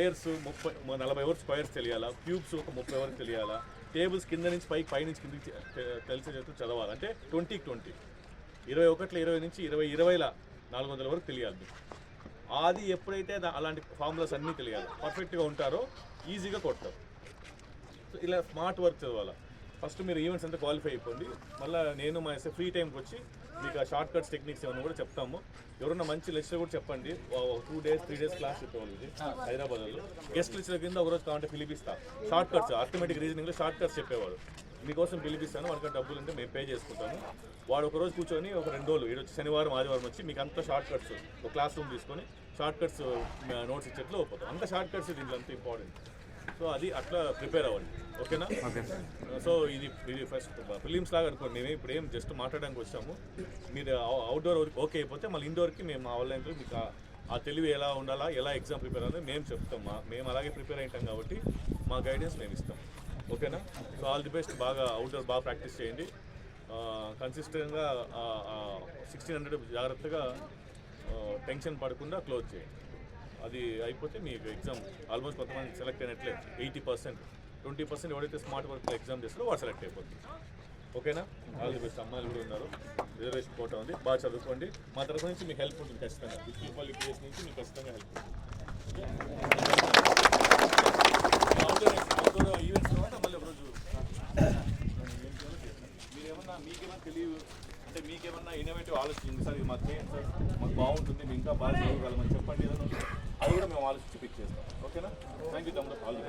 Squares ముప్పై నలభై over squares తెలియాలా? Cubes ఒక ముప్పై ఓవర్ తెలియాలా? టేబుల్స్ కింద నుంచి పైకి పై నుంచి కిందకి తెలిసే తె- చదవాలి. అంటే ట్వంటీకి ట్వంటీ. ఇరవై ఒకటిలో ఇరవై నుంచి ఇరవై ఇరవైల నాలుగు వందల వరకు తెలియాలి. మీకు అది ఎప్పుడైతే అలాంటి ఫార్ములాస్ అన్నీ తెలియాలి. పర్ఫెక్ట్గా ఉంటారో ఈజీగా కొడతారు. సో ఇలా స్మార్ట్ వర్క్ చదవాలి. ఫస్ట్ మీరు ఈవెంట్స్ అంతా క్వాలిఫై అయిపోండి. మళ్ళీ నేను మా ఎస్ఏ ఫ్రీ టైంకి వచ్చి మీకు ఆ షార్ట్ కట్స్ టెక్నిక్స్ ఏమైనా కూడా చెప్తాము. ఎవరన్నా మంచి లెక్చర్ కూడా చెప్పండి. Two days three days class చెప్పేవాళ్ళు ఇది హైదరాబాద్లో. గెస్ట్ లెక్చర్ కింద ఒకరోజు కావాలంటే పిలిపిస్తా. షార్ట్ కట్స్ ఆటోమేటిక్ రీజనింగ్లో షార్ట్ కట్స్ చెప్పేవాడు. మీకోసం పిలిపిస్తాను. వాడికి డబ్బులు ఉంటే మేము పే చేసుకుంటాము. వాడు ఒక రోజు కూర్చొని ఒక రెండు రోజులు ఈరోజు శనివారం ఆదివారం వచ్చి మీకు అంతా షార్ట్ కట్స్ ఒక క్లాస్ రూమ్ తీసుకొని షార్ట్ కట్స్ నోట్స్ ఇచ్చేట్లు పోతాం అంత షార్ట్ కట్స్ దీంట్లో అంత ఇంపార్టెంట్ సో అది అట్లా ప్రిపేర్ అవ్వండి. ఓకేనా? సో ఇది ఇది ఫస్ట్ ఫిలిమ్స్ లాగా అనుకోండి. మేము ఇప్పుడు ఏం జస్ట్ మాట్లాడడానికి వచ్చాము. మీరు అవుట్డోర్ ఓకే అయిపోతే మళ్ళీ ఇండోర్కి మేము ఆన్లైన్ మీకు ఆ- తెలివి ఎలా ఉండాలా ఎలా ఎగ్జామ్ ప్రిపేర్ అవ్వాలి మేము చెప్తాం. మా మేము అలాగే ప్రిపేర్ అయింటాం కాబట్టి మా గైడెన్స్ మేము ఇస్తాం. ఓకేనా? సో ఆల్ ది బెస్ట్ బాగా అవుట్డోర్ బాగా ప్రాక్టీస్ చేయండి. కన్సిస్టెంట్గా సిక్స్టీన్ హండ్రెడ్ జాగ్రత్తగా టెన్షన్ పడకుండా క్లోజ్ చేయండి. అది అయిపోతే మీకు ఎగ్జామ్ ఆల్మోస్ట్ కొంతమంది సెలెక్ట్ అయినట్లే ఎయిటీ పర్సెంట్ ట్వంటీ పర్సెంట్ ఎవరైతే స్మార్ట్ వర్క్ ఎగ్జామ్ చేస్తారో వాడు సెలెక్ట్ అయిపోతుంది ఓకేనా? ఆల్ ది బెస్ట్ అమ్మాయిలు కూడా ఉన్నారు. రిజర్వేషన్ కోట ఉంది. బాగా చదువుకోండి. మా తరఫు నుంచి మీకు హెల్ప్ ఉంటుంది ఖచ్చితంగా. పీపల్ కేస్ నుంచి మీకు ఖచ్చితంగా హెల్ప్ ఉంటుంది. ఈవెంట్స్ తర్వాత మళ్ళీ ఒకరోజు మీరేమన్నా మీకేమన్నా తెలియదు? అంటే మీకేమన్నా ఇన్నోవేటివ్ ఆలోచించింది సార్? ఇది మాకు చేయండి సార్. మాకు బాగుంటుంది మేము ఇంకా బాగా చదవగలమని చెప్పండి అది కూడా మేము ఆలోచించి పిక్ చేస్తాం. ఓకేనా? థ్యాంక్ యూ తమ్ముడు. Call the